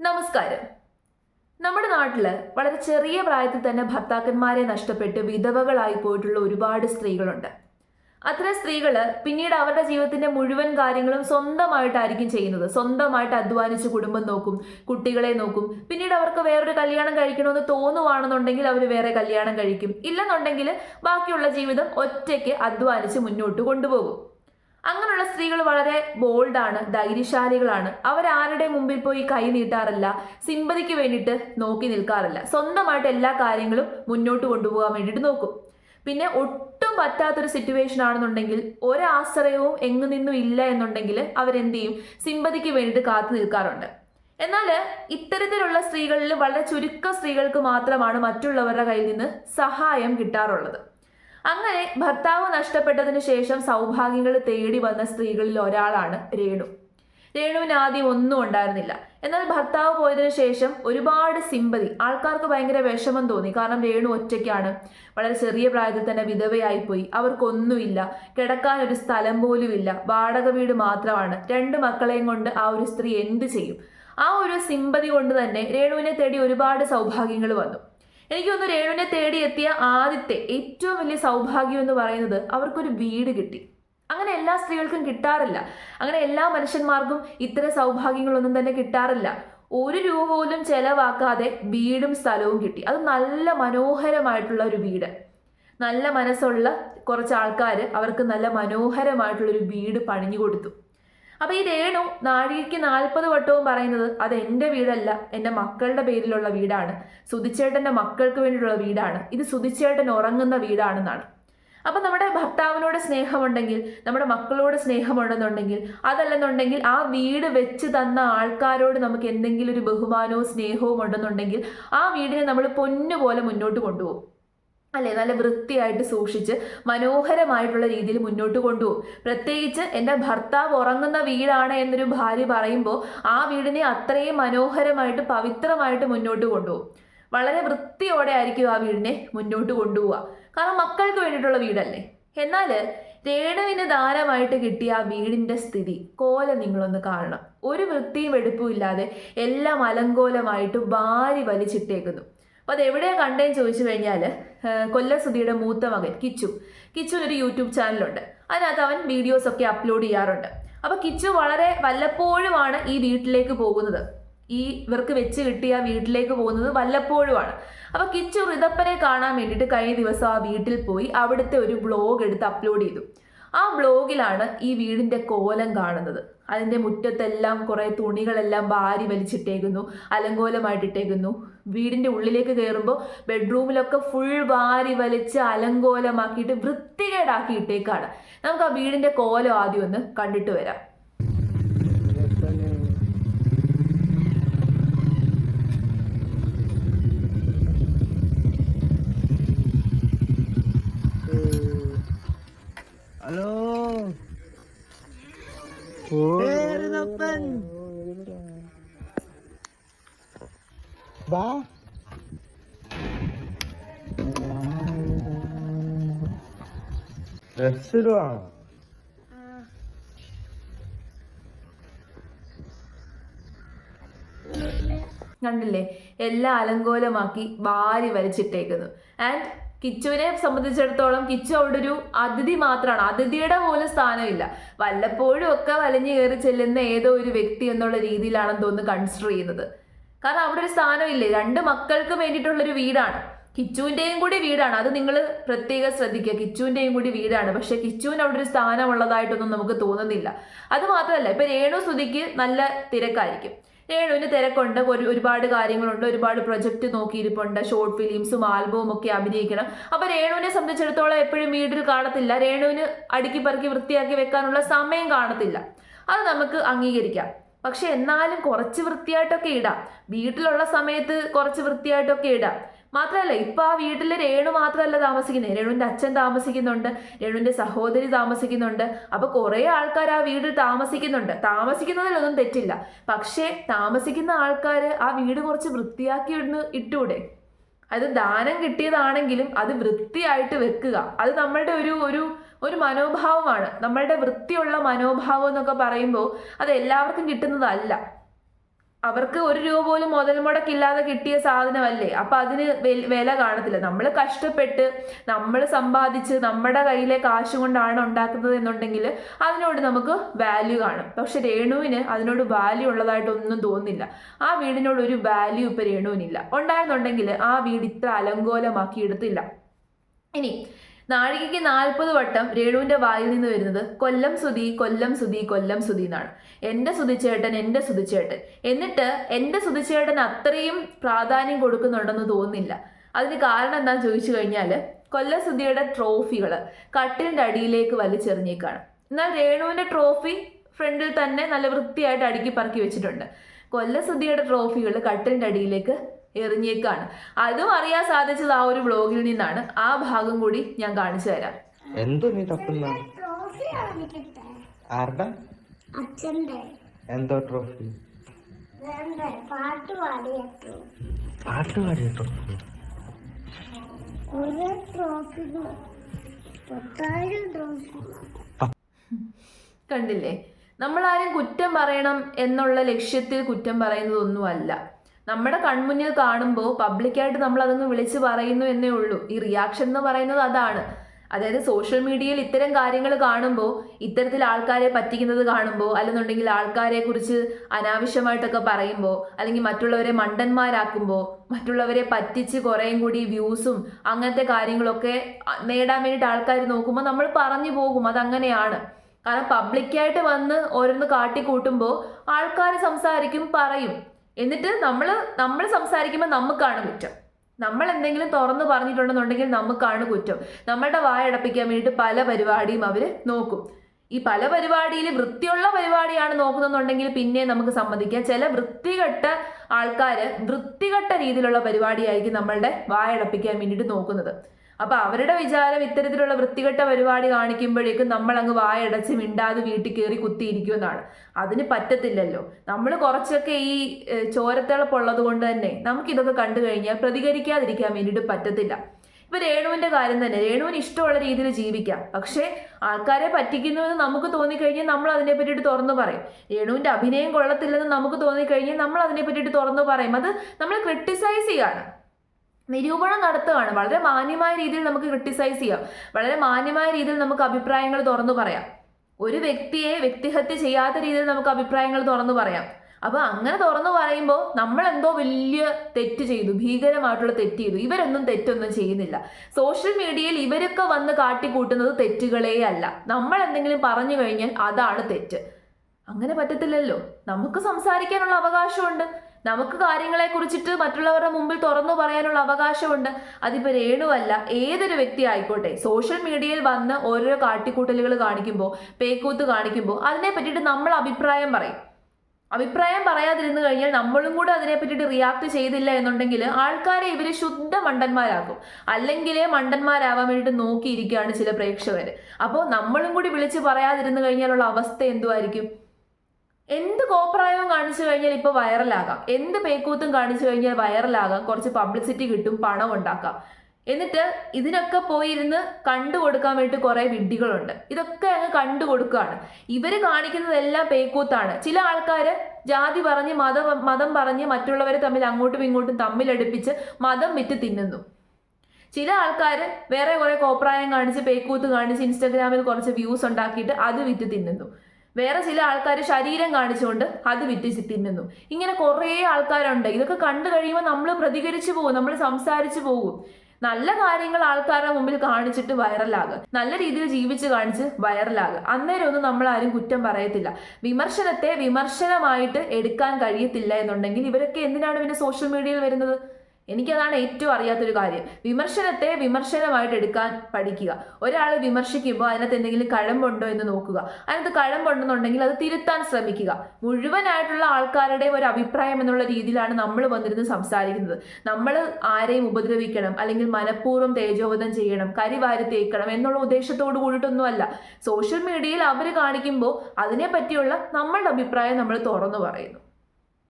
നമസ്കാരം. നമ്മുടെ നാട്ടിൽ വളരെ ചെറിയ പ്രായത്തിൽ തന്നെ ഭർത്താക്കന്മാരെ നഷ്ടപ്പെട്ട് വിധവകളായി പോയിട്ടുള്ള ഒരുപാട് സ്ത്രീകളുണ്ട്. അത്തരം സ്ത്രീകൾ പിന്നീട് അവരുടെ ജീവിതത്തിന്റെ മുഴുവൻ കാര്യങ്ങളും സ്വന്തമായിട്ടായിരിക്കും ചെയ്യുന്നത്. സ്വന്തമായിട്ട് അധ്വാനിച്ച് കുടുംബം നോക്കും കുട്ടികളെ നോക്കും. പിന്നീട് അവർക്ക് വേറൊരു കല്യാണം കഴിക്കണമെന്ന് തോന്നുവാണെന്നുണ്ടെങ്കിൽ അവർ വേറെ കല്യാണം കഴിക്കും. ഇല്ലെന്നുണ്ടെങ്കിൽ ബാക്കിയുള്ള ജീവിതം ഒറ്റയ്ക്ക് അധ്വാനിച്ച് മുന്നോട്ട് കൊണ്ടുപോകും. അങ്ങനെയുള്ള സ്ത്രീകൾ വളരെ ബോൾഡാണ് ധൈര്യശാലികളാണ്. അവരാരുടെ മുമ്പിൽ പോയി കൈ നീട്ടാറില്ല സിമ്പതിക്ക് വേണ്ടിയിട്ട് നോക്കി നിൽക്കാറില്ല. സ്വന്തമായിട്ട് എല്ലാ കാര്യങ്ങളും മുന്നോട്ട് കൊണ്ടുപോകാൻ വേണ്ടിയിട്ട് നോക്കും. പിന്നെ ഒട്ടും പറ്റാത്തൊരു സിറ്റുവേഷൻ ആണെന്നുണ്ടെങ്കിൽ ഒരാശ്രയവും എങ്ങു നിന്നും ഇല്ല എന്നുണ്ടെങ്കിൽ അവരെന്ത് ചെയ്യും? സിമ്പതിക്ക് വേണ്ടിയിട്ട് കാത്തു നിൽക്കാറുണ്ട്. എന്നാൽ ഇത്തരത്തിലുള്ള സ്ത്രീകളിൽ വളരെ ചുരുക്കം സ്ത്രീകൾക്ക് മാത്രമാണ് മറ്റുള്ളവരുടെ കയ്യിൽ നിന്ന് സഹായം കിട്ടാറുള്ളത്. അങ്ങനെ ഭർത്താവ് നഷ്ടപ്പെട്ടതിന് ശേഷം സൗഭാഗ്യങ്ങൾ തേടി വന്ന സ്ത്രീകളിൽ ഒരാളാണ് രേണു. രേണുവിന് ആദ്യം ഒന്നും ഉണ്ടായിരുന്നില്ല. എന്നാൽ ഭർത്താവ് പോയതിനു ശേഷം ഒരുപാട് സിമ്പതി ആൾക്കാർക്ക് ഭയങ്കര വിഷമം തോന്നി. കാരണം രേണു ഒറ്റയ്ക്കാണ്. വളരെ ചെറിയ പ്രായത്തിൽ തന്നെ വിധവയായിപ്പോയി. അവർക്കൊന്നുമില്ല. കിടക്കാൻ ഒരു സ്ഥലം പോലുമില്ല. വാടക വീട് മാത്രമാണ്. രണ്ട് മക്കളെയും കൊണ്ട് ആ ഒരു സ്ത്രീ എന്ത് ചെയ്യും? ആ ഒരു സിമ്പതി കൊണ്ട് തന്നെ രേണുവിനെ തേടി ഒരുപാട് സൗഭാഗ്യങ്ങൾ വന്നു. എനിക്ക് തോന്നുന്നു രേണുവിനെ തേടി എത്തിയ ആദ്യത്തെ ഏറ്റവും വലിയ സൗഭാഗ്യം എന്ന് പറയുന്നത് അവർക്കൊരു വീട് കിട്ടി. അങ്ങനെ എല്ലാ സ്ത്രീകൾക്കും കിട്ടാറില്ല. അങ്ങനെ എല്ലാ മനുഷ്യന്മാർക്കും ഇത്തരം സൗഭാഗ്യങ്ങളൊന്നും തന്നെ കിട്ടാറില്ല. ഒരു രൂപ പോലും ചെലവാക്കാതെ വീടും സ്ഥലവും കിട്ടി. അത് നല്ല മനോഹരമായിട്ടുള്ള ഒരു വീട്. നല്ല മനസ്സുള്ള കുറച്ച് ആൾക്കാർ അവർക്ക് നല്ല മനോഹരമായിട്ടുള്ളൊരു വീട് പണിഞ്ഞു കൊടുത്തു. അപ്പൊ ഈ രേണു നാഴികയ്ക്ക് നാൽപ്പത് വട്ടവും പറയുന്നത് അത് എന്റെ വീടല്ല എന്റെ മക്കളുടെ പേരിലുള്ള വീടാണ്. സുധിച്ചേട്ടന്റെ മക്കൾക്ക് വേണ്ടിയിട്ടുള്ള വീടാണ്. ഇത് സുധിച്ചേട്ടൻ ഉറങ്ങുന്ന വീടാണെന്നാണ്. അപ്പൊ നമ്മുടെ ഭർത്താവിനോട് സ്നേഹമുണ്ടെങ്കിൽ നമ്മുടെ മക്കളോട് സ്നേഹമുണ്ടെന്നുണ്ടെങ്കിൽ അതല്ലെന്നുണ്ടെങ്കിൽ ആ വീട് വെച്ച് തന്ന ആൾക്കാരോട് നമുക്ക് എന്തെങ്കിലും ഒരു ബഹുമാനവും സ്നേഹവും ഉണ്ടെന്നുണ്ടെങ്കിൽ ആ വീടിനെ നമ്മൾ പൊന്നുപോലെ മുന്നോട്ട് കൊണ്ടുപോകും. അല്ലേ? നല്ല വൃത്തിയായിട്ട് സൂക്ഷിച്ച് മനോഹരമായിട്ടുള്ള രീതിയിൽ മുന്നോട്ട് കൊണ്ടുപോകും. പ്രത്യേകിച്ച് എന്റെ ഭർത്താവ് ഉറങ്ങുന്ന വീടാണ് എന്നൊരു ഭാര്യ പറയുമ്പോൾ ആ വീടിനെ അത്രയും മനോഹരമായിട്ട് പവിത്രമായിട്ട് മുന്നോട്ട് കൊണ്ടുപോകും. വളരെ വൃത്തിയോടെ ആയിരിക്കും ആ വീടിനെ മുന്നോട്ട് കൊണ്ടുപോവുക. കാരണം മക്കൾക്ക് വേണ്ടിയിട്ടുള്ള വീടല്ലേ? എന്നാൽ രേണുവിന് ദാനമായിട്ട് കിട്ടിയ ആ വീടിന്റെ സ്ഥിതി കോല നിങ്ങളൊന്ന് കാണണം. ഒരു വൃത്തിയും വെടുപ്പും ഇല്ലാതെ എല്ലാം അലങ്കോലമായിട്ട് വാരി വലിച്ചിട്ടേക്കുന്നു. അപ്പോൾ അത് എവിടെയാണ് കണ്ടേന്ന് ചോദിച്ചു കഴിഞ്ഞാൽ കൊല്ലസുധിയുടെ മൂത്ത മകൻ കിച്ചു. കിച്ചുവിന് ഒരു യൂട്യൂബ് ചാനലുണ്ട്. അതിനകത്ത് അവൻ വീഡിയോസൊക്കെ അപ്ലോഡ് ചെയ്യാറുണ്ട്. അപ്പോൾ കിച്ചു വളരെ വല്ലപ്പോഴുമാണ് ഈ വീട്ടിലേക്ക് പോകുന്നത്. ഈ ഇവർക്ക് വെച്ച് കിട്ടിയ വീട്ടിലേക്ക് പോകുന്നത് വല്ലപ്പോഴുമാണ്. അപ്പോൾ കിച്ചു ഋതപ്പനെ കാണാൻ വേണ്ടിയിട്ട് കഴിഞ്ഞ ദിവസം ആ വീട്ടിൽ പോയി അവിടുത്തെ ഒരു വ്ളോഗ് എടുത്ത് അപ്ലോഡ് ചെയ്തു. ആ ബ്ലോഗിലാണ് ഈ വീടിന്റെ കോലം കാണുന്നത്. അതിന്റെ മുറ്റത്തെല്ലാം കുറേ തുണികളെല്ലാം വാരി വലിച്ചിട്ടേക്കുന്നു അലങ്കോലമായിട്ടിട്ടേക്കുന്നു. വീടിന്റെ ഉള്ളിലേക്ക് കയറുമ്പോൾ ബെഡ്റൂമിലൊക്കെ ഫുൾ വാരി വലിച്ച് അലങ്കോലമാക്കിയിട്ട് വൃത്തികേടാക്കി ഇട്ടേക്കാണ്. നമുക്ക് ആ വീടിന്റെ കോലം ആദ്യം ഒന്ന് കണ്ടിട്ട് വരാം. ഇടുവാ കണ്ടില്ലേ? എല്ലാം അലങ്കോലമാക്കി വാരി വലിച്ചിട്ടേക്കുന്നു. ആൻഡ് കിച്ചുവിനെ സംബന്ധിച്ചിടത്തോളം കിച്ചു അവിടെ ഒരു അതിഥി മാത്രമാണ്. അതിഥിയുടെ പോലും സ്ഥാനമില്ല. വല്ലപ്പോഴും ഒക്കെ വലിഞ്ഞു കയറി ചെല്ലുന്ന ഏതോ ഒരു വ്യക്തി എന്നുള്ള രീതിയിലാണെന്ന് തോന്നുന്നു കൺസിഡർ ചെയ്യുന്നത്. കാരണം അവിടെ ഒരു സ്ഥാനമില്ലേ? രണ്ട് മക്കൾക്ക് വേണ്ടിയിട്ടുള്ളൊരു വീടാണ്. കിച്ചുവിന്റെയും കൂടി വീടാണ്. അത് നിങ്ങൾ പ്രത്യേകം ശ്രദ്ധിക്കുക. കിച്ചുവിന്റെയും കൂടി വീടാണ്. പക്ഷെ കിച്ചുവിന് അവിടെ ഒരു സ്ഥാനമുള്ളതായിട്ടൊന്നും നമുക്ക് തോന്നുന്നില്ല. അത് മാത്രമല്ല ഇപ്പൊ രേണു സ്തുതിക്ക് നല്ല തിരക്കായിരിക്കും. രേണുവിന് തിരക്കുണ്ട്. ഒരു ഒരുപാട് കാര്യങ്ങളുണ്ട്. ഒരുപാട് പ്രൊജക്റ്റ് നോക്കിയിരിപ്പുണ്ട്. ഷോർട്ട് ഫിലിംസും ആൽബവും ഒക്കെ അഭിനയിക്കണം. അപ്പൊ രേണുവിനെ സംബന്ധിച്ചിടത്തോളം എപ്പോഴും വീട്ടിൽ കാണത്തില്ല. രേണുവിന് അടുക്കി പറക്കി വൃത്തിയാക്കി വെക്കാനുള്ള സമയം കാണത്തില്ല. അത് നമുക്ക് അംഗീകരിക്കാം. പക്ഷെ എന്നാലും കുറച്ച് വൃത്തിയായിട്ടൊക്കെ ഇടാം. വീട്ടിലുള്ള സമയത്ത് കുറച്ച് വൃത്തിയായിട്ടൊക്കെ ഇടാം. മാത്രമല്ല ഇപ്പൊ ആ വീട്ടിൽ രേണു മാത്രമല്ല താമസിക്കുന്നത്. രേണുവിന്റെ അച്ഛൻ താമസിക്കുന്നുണ്ട് രേണുവിന്റെ സഹോദരി താമസിക്കുന്നുണ്ട്. അപ്പൊ കുറെ ആൾക്കാർ ആ വീട് താമസിക്കുന്നുണ്ട്. താമസിക്കുന്നതിലൊന്നും തെറ്റില്ല. പക്ഷേ താമസിക്കുന്ന ആൾക്കാർ ആ വീട് കുറച്ച് വൃത്തിയാക്കി ഇടുന്നു ഇട്ടൂടെ? അത് ദാനം കിട്ടിയതാണെങ്കിലും അത് വൃത്തിയായിട്ട് വെക്കുക. അത് നമ്മളുടെ ഒരു ഒരു ഒരു മനോഭാവമാണ്. നമ്മളുടെ വൃത്തിയുള്ള മനോഭാവം എന്നൊക്കെ പറയുമ്പോൾ അത് എല്ലാവർക്കും കിട്ടുന്നതല്ല. അവർക്ക് ഒരു രൂപ പോലും മുതൽ മുടക്കില്ലാതെ കിട്ടിയ സാധനമല്ലേ? അപ്പൊ അതിന് വില കാണത്തില്ല. നമ്മൾ കഷ്ടപ്പെട്ട് നമ്മൾ സമ്പാദിച്ച് നമ്മുടെ കയ്യിലെ കാശ് കൊണ്ടാണ് ഉണ്ടാക്കുന്നത് എന്നുണ്ടെങ്കിൽ അതിനോട് നമുക്ക് വാല്യൂ കാണും. പക്ഷെ രേണുവിന് അതിനോട് വാല്യൂ ഉള്ളതായിട്ടൊന്നും തോന്നുന്നില്ല. ആ വീടിനോട് ഒരു വാല്യൂ ഇപ്പൊ രേണുവിനില്ല. ഉണ്ടായിരുന്നുണ്ടെങ്കിൽ ആ വീട് ഇത്ര അലങ്കോലമാക്കി എടുത്തില്ല. ഇനി നാഴികയ്ക്ക് നാൽപ്പത് വട്ടം രേണുവിന്റെ വായിൽ നിന്ന് വരുന്നത് കൊല്ലം സുതി കൊല്ലം സുതി കൊല്ലം സുതി എന്നാണ്. എന്റെ സുതിച്ചേട്ടൻ എന്റെ സുതിച്ചേട്ടൻ എന്നിട്ട് എന്റെ സുതിച്ചേട്ടൻ അത്രയും പ്രാധാന്യം കൊടുക്കുന്നുണ്ടെന്ന് തോന്നുന്നില്ല. അതിന് കാരണം എന്താണെന്ന് ചോദിച്ചു കഴിഞ്ഞാൽ കൊല്ലം സുതിയുടെ ട്രോഫികൾ കട്ടിലിന്റെ അടിയിലേക്ക് വലിച്ചെറിഞ്ഞേക്കാണ്. എന്നാൽ രേണുവിന്റെ ട്രോഫി ഫ്രണ്ടിൽ തന്നെ നല്ല വൃത്തിയായിട്ട് അടുക്കി പറക്കി വെച്ചിട്ടുണ്ട്. കൊല്ലസുദ്ധിയുടെ ട്രോഫികൾ കട്ടിലിന്റെ അടിയിലേക്ക് എറിഞ്ഞേക്കാണ്. അതും അറിയാൻ സാധിച്ചത് ആ ഒരു വ്ളോഗിൽ നിന്നാണ്. ആ ഭാഗം കൂടി ഞാൻ കാണിച്ചു തരാം. എന്തോ നീ ആരുടെ? എന്തോ ട്രോഫി? പാട്ട് പാടിയ ട്രോഫി. പാട്ട് പാടിയ ട്രോഫി? കുറെ ട്രോഫികൾ പത്തായിരം ട്രോഫി കണ്ടില്ലേ? നമ്മളാരും കുറ്റം പറയണം എന്നുള്ള ലക്ഷ്യത്തിൽ കുറ്റം പറയുന്നതൊന്നുമല്ല. നമ്മുടെ കൺമുന്നിൽ കാണുമ്പോൾ പബ്ലിക്കായിട്ട് നമ്മൾ അതങ്ങ് വിളിച്ച് പറയുന്നു എന്നേ ഉള്ളൂ. ഈ റിയാക്ഷൻ എന്ന് പറയുന്നത് അതാണ്. അതായത് സോഷ്യൽ മീഡിയയിൽ ഇത്തരം കാര്യങ്ങൾ കാണുമ്പോൾ ഇത്തരത്തിൽ ആൾക്കാരെ പറ്റിക്കുന്നത് കാണുമ്പോൾ അല്ലെന്നുണ്ടെങ്കിൽ ആൾക്കാരെ കുറിച്ച് അനാവശ്യമായിട്ടൊക്കെ പറയുമ്പോൾ അല്ലെങ്കിൽ മറ്റുള്ളവരെ മണ്ടന്മാരാക്കുമ്പോൾ മറ്റുള്ളവരെ പറ്റിച്ച് കുറേയും കൂടി വ്യൂസും അങ്ങനത്തെ കാര്യങ്ങളൊക്കെ നേടാൻ വേണ്ടിയിട്ട് ആൾക്കാർ നോക്കുമ്പോൾ നമ്മൾ പറഞ്ഞു പോകും. അതങ്ങനെയാണ്. കാരണം പബ്ലിക്കായിട്ട് വന്ന് ഓരോന്ന് കാട്ടിക്കൂട്ടുമ്പോൾ ആൾക്കാർ സംസാരിക്കും പറയും. എന്നിട്ട് നമ്മൾ നമ്മൾ സംസാരിക്കുമ്പോൾ നമുക്കാണ് കുറ്റം. നമ്മൾ എന്തെങ്കിലും തുറന്ന് പറഞ്ഞിട്ടുണ്ടെന്നുണ്ടെങ്കിൽ നമുക്കാണ് കുറ്റം. നമ്മളുടെ വായ അടപ്പിക്കാൻ വേണ്ടിയിട്ട് പല പരിപാടിയും അവർ നോക്കും. ഈ പല പരിപാടിയിൽ വൃത്തിയുള്ള പരിപാടിയാണ് നോക്കുന്നുണ്ടെങ്കിൽ പിന്നെ നമുക്ക് സമ്മതിക്കാം. ചില വൃത്തികെട്ട ആൾക്കാർ വൃത്തികെട്ട രീതിയിലുള്ള പരിപാടിയായിരിക്കും നമ്മളുടെ വായടപ്പിക്കാൻ വേണ്ടിയിട്ട് നോക്കുന്നത്. അപ്പൊ അവരുടെ വിചാരം ഇത്തരത്തിലുള്ള വൃത്തികെട്ട പരിപാടി കാണിക്കുമ്പോഴേക്കും നമ്മൾ അങ്ങ് വായടച്ച് മിണ്ടാതെ വീട്ടിൽ കയറി കുത്തിയിരിക്കുമെന്നാണ് അതിന് പറ്റത്തില്ലല്ലോ. നമ്മൾ കുറച്ചൊക്കെ ഈ ചോരത്തിളപ്പുള്ളത് കൊണ്ട് തന്നെ നമുക്കിതൊക്കെ കണ്ടു കഴിഞ്ഞാൽ പ്രതികരിക്കാതിരിക്കാൻ വേണ്ടിയിട്ട് പറ്റത്തില്ല. ഇപ്പൊ രേണുവിന്റെ കാര്യം തന്നെ. രേണുവിന് ഇഷ്ടമുള്ള രീതിയിൽ ജീവിക്കാം. പക്ഷേ ആൾക്കാരെ പറ്റിക്കുന്നുവെന്ന് നമുക്ക് തോന്നിക്കഴിഞ്ഞാൽ നമ്മൾ അതിനെ പറ്റിയിട്ട് തുറന്നു പറയും. രേണുവിന്റെ അഭിനയം കൊള്ളത്തില്ലെന്ന് നമുക്ക് തോന്നിക്കഴിഞ്ഞാൽ നമ്മൾ അതിനെ പറ്റിയിട്ട് തുറന്നു പറയും. അത് നമ്മൾ ക്രിട്ടിസൈസ് ചെയ്യാണ്. നിരൂപണം നടത്തുകയാണ്. വളരെ മാന്യമായ രീതിയിൽ നമുക്ക് ക്രിട്ടിസൈസ് ചെയ്യാം. വളരെ മാന്യമായ രീതിയിൽ നമുക്ക് അഭിപ്രായങ്ങൾ തുറന്നു പറയാം. ഒരു വ്യക്തിയെ വ്യക്തിഹത്യ ചെയ്യാത്ത രീതിയിൽ നമുക്ക് അഭിപ്രായങ്ങൾ തുറന്നു പറയാം. അപ്പൊ അങ്ങനെ തുറന്നു പറയുമ്പോൾ നമ്മൾ എന്തോ വലിയ തെറ്റ് ചെയ്തു. ഭീകരമായിട്ടുള്ള തെറ്റ് ചെയ്തു. ഇവരൊന്നും തെറ്റൊന്നും ചെയ്യുന്നില്ല. സോഷ്യൽ മീഡിയയിൽ ഇവരൊക്കെ വന്ന് കാട്ടിക്കൂട്ടുന്നത് തെറ്റുകളേ അല്ല. നമ്മൾ എന്തെങ്കിലും പറഞ്ഞു കഴിഞ്ഞാൽ അതാണ് തെറ്റ്. അങ്ങനെ പറ്റത്തില്ലല്ലോ. നമുക്ക് സംസാരിക്കാനുള്ള അവകാശമുണ്ട്. നമുക്ക് കാര്യങ്ങളെ കുറിച്ചിട്ട് മറ്റുള്ളവരുടെ മുമ്പിൽ തുറന്നു പറയാനുള്ള അവകാശമുണ്ട്. അതിപ്പോൾ രേണുവല്ല ഏതൊരു വ്യക്തി ആയിക്കോട്ടെ സോഷ്യൽ മീഡിയയിൽ വന്ന് ഓരോ കാട്ടിക്കൂട്ടലുകൾ കാണിക്കുമ്പോൾ പേക്കൂത്ത് കാണിക്കുമ്പോൾ അതിനെ പറ്റിയിട്ട് നമ്മൾ അഭിപ്രായം പറയും. അഭിപ്രായം പറയാതിരുന്നു കഴിഞ്ഞാൽ നമ്മളും കൂടെ അതിനെ പറ്റിയിട്ട് റിയാക്ട് ചെയ്തില്ല എന്നുണ്ടെങ്കിൽ ആൾക്കാരെ ഇവർ ശുദ്ധ മണ്ടന്മാരാക്കും. അല്ലെങ്കിലേ മണ്ടന്മാരാവാൻ വേണ്ടിയിട്ട് നോക്കിയിരിക്കുകയാണ് ചില പ്രേക്ഷകർ അപ്പോൾ നമ്മളും കൂടി വിളിച്ച് പറയാതിരുന്നു കഴിഞ്ഞാലുള്ള അവസ്ഥ എന്തുമായിരിക്കും എന്ത് കോപ്രായവും കാണിച്ചു കഴിഞ്ഞാൽ ഇപ്പോൾ വൈറലാകാം? എന്ത് പേക്കൂത്തും കാണിച്ചു കഴിഞ്ഞാൽ വൈറലാകാം? കുറച്ച് പബ്ലിസിറ്റി കിട്ടും പണം ഉണ്ടാക്കാം. എന്നിട്ട് ഇതിനൊക്കെ പോയിരുന്ന് കണ്ടു കൊടുക്കാൻ വേണ്ടി കുറേ വിഡ്ഢികളുണ്ട്. ഇതൊക്കെ അങ്ങ് കണ്ടു കൊടുക്കുകയാണ്. ഇവർ കാണിക്കുന്നതെല്ലാം പേക്കൂത്താണ്. ചില ആൾക്കാര് ജാതി പറഞ്ഞ് മത മതം പറഞ്ഞ് മറ്റുള്ളവരെ തമ്മിൽ അങ്ങോട്ടും ഇങ്ങോട്ടും തമ്മിലടുപ്പിച്ച് മതം വിറ്റ് തിന്നുന്നു. ചില ആൾക്കാർ വേറെ കുറെ കോപ്രായം കാണിച്ച് പേക്കൂത്ത് കാണിച്ച് ഇൻസ്റ്റാഗ്രാമിൽ കുറച്ച് വ്യൂസ് ഉണ്ടാക്കിയിട്ട് അത് വിറ്റ് തിന്നുന്നു. വേറെ ചില ആൾക്കാർ ശരീരം കാണിച്ചുകൊണ്ട് അത് വിറ്റ് തിന്നുന്നു ഇങ്ങനെ കുറേ ആൾക്കാരുണ്ട്. ഇതൊക്കെ കണ്ടു കഴിയുമ്പോൾ നമ്മൾ പ്രതികരിച്ചു പോകും നമ്മൾ സംസാരിച്ചു പോകും. നല്ല കാര്യങ്ങൾ ആൾക്കാരുടെ മുമ്പിൽ കാണിച്ചിട്ട് വൈറലാകുക. നല്ല രീതിയിൽ ജീവിച്ച് കാണിച്ച് വൈറലാകുക. അന്നേരം ഒന്നും നമ്മൾ ആരും കുറ്റം പറയത്തില്ല. വിമർശനത്തെ വിമർശനമായിട്ട് എടുക്കാൻ കഴിയത്തില്ല എന്നുണ്ടെങ്കിൽ ഇവരൊക്കെ എന്തിനാണ് പിന്നെ സോഷ്യൽ മീഡിയയിൽ വരുന്നത്? എനിക്കതാണ് ഏറ്റവും അറിയാത്തൊരു കാര്യം. വിമർശനത്തെ വിമർശനമായിട്ട് എടുക്കാൻ പഠിക്കുക. ഒരാൾ വിമർശിക്കുമ്പോൾ അതിനകത്ത് എന്തെങ്കിലും കഴമ്പുണ്ടോ എന്ന് നോക്കുക. അതിനകത്ത് കഴമ്പുണ്ടെന്നുണ്ടെങ്കിൽ അത് തിരുത്താൻ ശ്രമിക്കുക. മുഴുവനായിട്ടുള്ള ആൾക്കാരുടെയും ഒരു അഭിപ്രായം എന്നുള്ള രീതിയിലാണ് നമ്മൾ വന്നിരുന്ന് സംസാരിക്കുന്നത്. നമ്മൾ ആരെയും ഉപദ്രവിക്കണം അല്ലെങ്കിൽ മനഃപൂർവം തേജോവധം ചെയ്യണം കരിവാരി തേക്കണം എന്നുള്ള ഉദ്ദേശത്തോട് കൂടിയിട്ടൊന്നുമല്ല. സോഷ്യൽ മീഡിയയിൽ അവർ കാണിക്കുമ്പോൾ അതിനെ പറ്റിയുള്ള നമ്മളുടെ അഭിപ്രായം നമ്മൾ തുറന്നു പറയുന്നു.